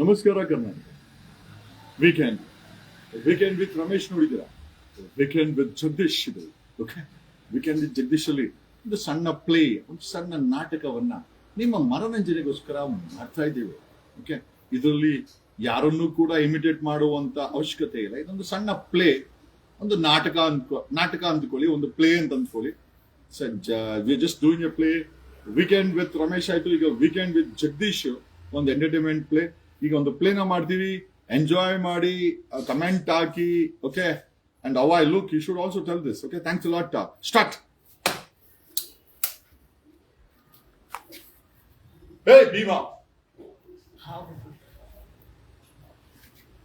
ನಮಸ್ಕಾರ Karnataka. Weekend weekend with Ramesh ನೋಡಿದ್ದೀರಾ weekend with Jagadish ಇದು ಓಕೆ ವೀಕೆಂಡ್ ವಿತ್ ಜಗದೀಶ್ ಅಲ್ಲಿ ಒಂದು ಸಣ್ಣ ಪ್ಲೇ ಒಂದು ಸಣ್ಣ ನಾಟಕವನ್ನ ನಿಮ್ಮ ಮನೋರಂಜನೆಗೋಸ್ಕರ ಮಾಡ್ತಾ ಇದ್ದೀವಿ ಓಕೆ ಇದರಲ್ಲಿ ಯಾರನ್ನೂ ಕೂಡ ಇಮಿಟೇಟ್ ಮಾಡುವಂತ ಅವಶ್ಯಕತೆ ಇಲ್ಲ. ಇದೊಂದು ಸಣ್ಣ ಪ್ಲೇ ಒಂದು ನಾಟಕ ಅಂದ್ಕೊ, ನಾಟಕ ಅಂದ್ಕೊಳ್ಳಿ, ಒಂದು ಪ್ಲೇ ಅಂತ ಅಂದ್ಕೊಳ್ಳಿ. We just doing a play weekend with Ramesh ಆಯ್ತು, ಈಗ ವೀಕೆಂಡ್ ವಿತ್ ಜಗದೀಶ್ ಒಂದು ಎಂಟರ್ಟೈನ್ಮೆಂಟ್ ಪ್ಲೇ ಈಗ ಒಂದು ಪ್ಲೇನ ಮಾಡ್ತೀವಿ ಎಂಜಾಯ್ ಮಾಡಿ comment hockey okay and uh I look you should also tell this okay thanks lot start ಹೇ ಭೀಮಾ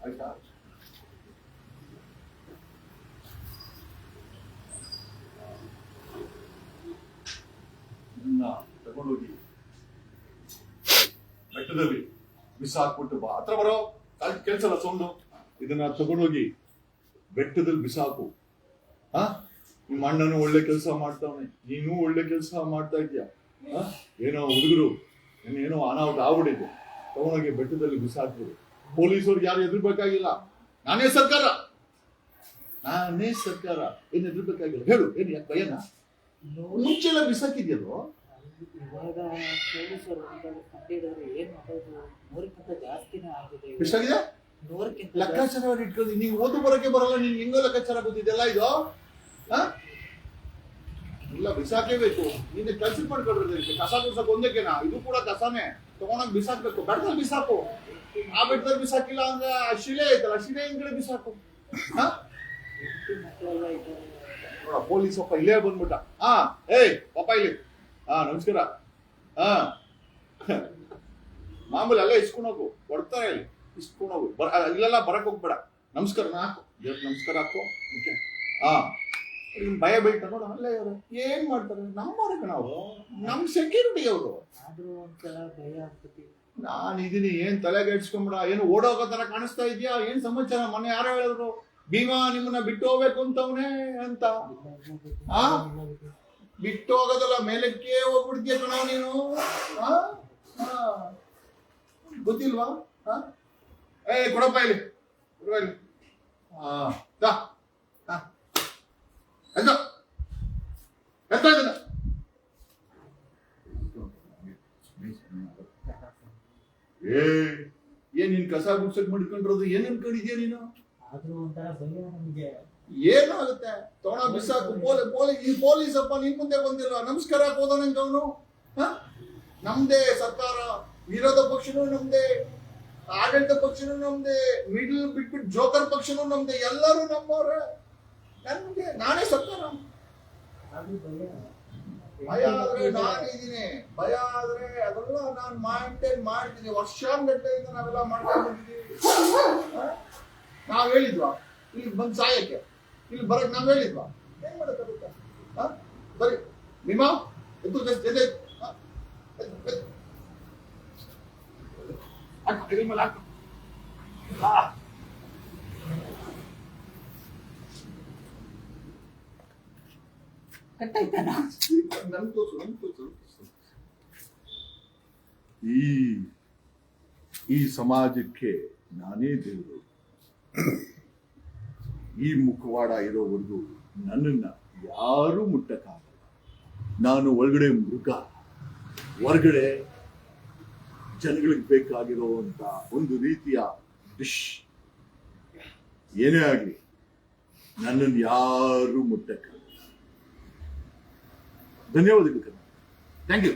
ಆಯ್ತಾ ಇದನ್ನ ತಗೊಂಡೋಗಿ ಬೆಟ್ಟದಲ್ಲಿ ಬಿಸಾಕ್ಬಿಟ್ಟು ಬಾ. ಹತ್ರ ಬರೋ ಕೆಲ್ಸಲ್ಲ ಸೌಂಡು. ಇದನ್ನ ತಗೊಂಡೋಗಿ ಬೆಟ್ಟದಲ್ಲಿ ಬಿಸಾಕು. ಆ ನಿಮ್ಮ ಅಣ್ಣನು ಒಳ್ಳೆ ಕೆಲಸ ಮಾಡ್ತಾವನೆ. ನೀನು ಒಳ್ಳೆ ಕೆಲಸ ಮಾಡ್ತಾ ಇದೀಯ? ಏನೋ ಹುಡುಗರು ಏನೋ ಅನಾಹುತ ಆಗ್ಬಿಟ್ಟಿದೆ. ತಗೊಂಡೋಗಿ ಬೆಟ್ಟದಲ್ಲಿ ಬಿಸಾಕ್ಬಿಡು. ಪೊಲೀಸರು ಯಾರು ಎದುರ್ಬೇಕಾಗಿಲ್ಲ ನಾನೇ ಸರ್ಕಾರ. ನಾನೇ ಸರ್ಕಾರ. ಏನ್ ಎದುರ್ಬೇಕಾಗಿಲ್ಲ ಹೇಳು. ಏನ್ ಯಾಕೆ ಭಯನಾ? ಮುಂಚೆಲ್ಲ ಬಿಸಾಕಿದ್ಯಲ್ವೋ ಇವಾಗ ಪೊಲೀಸರು ಕಂಡಿಡಿದ್ರೆ ಏನು ಮಾಡೋದು? ನೂರಕ್ಕಿಂತ ಜಾಸ್ತಿನೇ ಆಗಿದೆ. ಎಷ್ಟಾಗಿದೆ? ನೂರಕ್ಕಿಂತ ಲೆಕ್ಕಾಚಾರ ಇಟ್ಕೊಂಡು ನೀವು ಓದು ಬರೋಕೆ ಬರಲ್ಲ ನೀನ್ ಹೆಂಗೋ ಲೆಕ್ಕಾಚಾರ ಗೊತ್ತಿದೆಲ್ಲ ಇದು? ಹಾ? ಇಲ್ಲ ಬಿಸಾಕೇಬೇಕು ನೀನು ಕೆಲಸ ಮಾಡ್ಕೊಳ್ರಿ ಕಸ ಬಿಸಾಕ್ ಒಂದಕ್ಕೆನಾ? ಇದು ಕೂಡ ಕಸನೇ. ತಗೊಂಡೋಗಿ ಬಿಸಾಕ್ಬೇಕು. ಬೆಟ್ಟದಲ್ಲಿ ಬಿಸಾಕು. ಆ ಬೆಟ್ಟದಲ್ಲಿ ಬಿಸಾಕಿಲ್ಲ ಅಂದ್ರೆ ಆ ಶಿಲೆ ಐತಲ್ಲ ಶಿಲೆ ಹಿಂಗಡೆ ಬಿಸಾಕು. ಹಾ? ಪೊಲೀಸ್ ಒಪ್ಪ ಇಲ್ಲೇ ಬಂದ್ಬಿಟ್ಟ. ಹಾ ಏಯ್ ಪಾಪ ಇಲ್ಲಿ. ಹಾ ನಮಸ್ಕಾರ. ಹಾ. ಮಾಮೂಲಿ ಅಲ್ಲೇ ಇಸ್ಕೊಂಡು ಹೋಗು. ಕೊಡ್ತಾರೆ ಇಲ್ಲಿ. ಇಸ್ಕೊಂಡು ಹೋಗು. ಬರ ಇಲ್ಲೆಲ್ಲ ಬರಕ್ ಹೋಗ್ಬೇಡ. ನಮಸ್ಕಾರ ಹಾಕು. ದೇವ್ರ ನಮಸ್ಕಾರ ಹಾಕು. ಓಕೆ. ಹಾ. ನಿಮ್ ಭಯ ಬೈಟ್ ನೋಡ. ಅಲ್ಲೇ ಇವರು. ಏನ್ ಮಾಡ್ತಾರೆ? ನಮ್ಮವ್ರಿಗೆ ನಾವು. ನಮ್ ಸೆಕ್ಯೂರಿಟಿ ಅವರು. ಆದ್ರೂ ಒಂದ್ಸಲ ಭಯ ಆಗ್ತತಿ ನಾನ್ ಇದೀನಿ. ಏನ್ ತಲೆಗೆ ಇಡ್ಸ್ಕೊಂಬಿಡ ಏನು ಓಡೋಗೋ ತರ ಕಾಣಿಸ್ತಾ ಇದೆಯಾ? ಏನ್ ಸಮಾಚಾರ? ಮೊನ್ನೆ ಯಾರೋ ಹೇಳಿದ್ರು ಭೀಮಾ ನಿಮ್ಮನ್ನ ಬಿಟ್ಟು ಹೋಗ್ಬೇಕು ಅಂತವನೇ ಅಂತ. ಆ? ಬಿಟ್ಟು ಹೋಗೋದಲ್ಲ, ಮೇಲಕ್ಕೆ ಹೋಗ್ಬಿಡ್ತೀಯ ಕಣ ನೀನು. ಗೊತ್ತಿಲ್ವಾ? ಏ, ಕೊಡಪ್ಪ ಇಲ್ಲಿ. ಕೊಡುವ ಇಲ್ಲಿ. ಹಾ. ಏ, ಏನ್ ನೀನ್ ಕಸ ಗುಡ್ಸಕ್ ಮಾಡ್ಕೊಂಡಿರೋದು? ಏನ್ ಅನ್ಕೊಂಡಿದ್ಯಾ ನೀನು? ಆದ್ರೂ ಒಂಥರ ಭಯ ನಮ್ಗೆ. ಏನಾಗುತ್ತೆ? ತೋಣ ಬಿಸಾಕು ಪೋಲಿ ಪೋಲಿ ಈ ಪೊಲೀಸ್ ಅಪ್ಪ ನಿನ್ ಮುಂದೆ ಬಂದಿಲ್ಲ. ನಮಸ್ಕಾರ ಹೋದನಂತ ಅವನು. ನಮ್ದೇ ಸರ್ಕಾರ, ವಿರೋಧ ಪಕ್ಷನೂ ನಮ್ದೇ, ಆಡಳಿತ ಪಕ್ಷನೂ ನಮ್ದೇ ಮಿಡ್ಲ್ ಬಿಟ್ಬಿಟ್ಟು ಜೋಕರ್ ಪಕ್ಷನೂ ನಮ್ದೇ, ಎಲ್ಲರೂ ನಮ್ಮವ್ರೆ. ನನ್ಗೆ, ನಾನೇ ಸರ್ಕಾರ. ಭಯ ಆದ್ರೆ ನಾನಿದ್ದೀನಿ. ಭಯ ಆದ್ರೆ ಅದೆಲ್ಲ ನಾನು ಮಾಡ್ತೇನ್. ಮಾಡ್ತೀನಿ ವರ್ಷಾನ್ಗಟ್ಟಲೆಯಿಂದ ನಾವೆಲ್ಲ ಮಾಡ್ತಾ ಬಂದಿದ್ದೀವಿ? ನಾವ್ ಹೇಳಿದ್ವಾ? ಇಲ್ಲಿ ಬಂದ್ ಸಾಯಕ್ಕೆ. ಇಲ್ಲಿ ಬರಕ್ ನಾವ್ ಹೇಳಿದ್ವಾ ಏನ್ ಮಾಡಕ್ಕಾಗುತ್ತೆ ಆ? ಬರೀ ನಿಮ್ಮ ಎದ್ದು. ಕಟ್ಟಾಯ್ತಾನ? ನನ್ ತೋರ್ಸು, ನನ್ ತೋರ್ಸು. ಈ ಸಮಾಜಕ್ಕೆ ನಾನೇ ದೇವರು. ಈ ಮುಖವಾಡ ಇರೋವರೆಗೂ ನನ್ನನ್ನ ಯಾರೂ ಮುಟ್ಟಕ್ಕಾಗಲ್ಲ. ನಾನು ಒಳಗಡೆ ಮೃಗ, ಹೊರಗಡೆ ಜನಗಳಿಗೆ ಬೇಕಾಗಿರುವಂತ ಒಂದು ರೀತಿಯ ಡಿಶ್ ಏನೇ ಆಗಲಿ, ನನ್ನನ್ನು ಯಾರೂ ಮುಟ್ಟಕ್ಕಾಗಲ್ಲ. ಧನ್ಯವಾದಗಳು ಥ್ಯಾಂಕ್ ಯು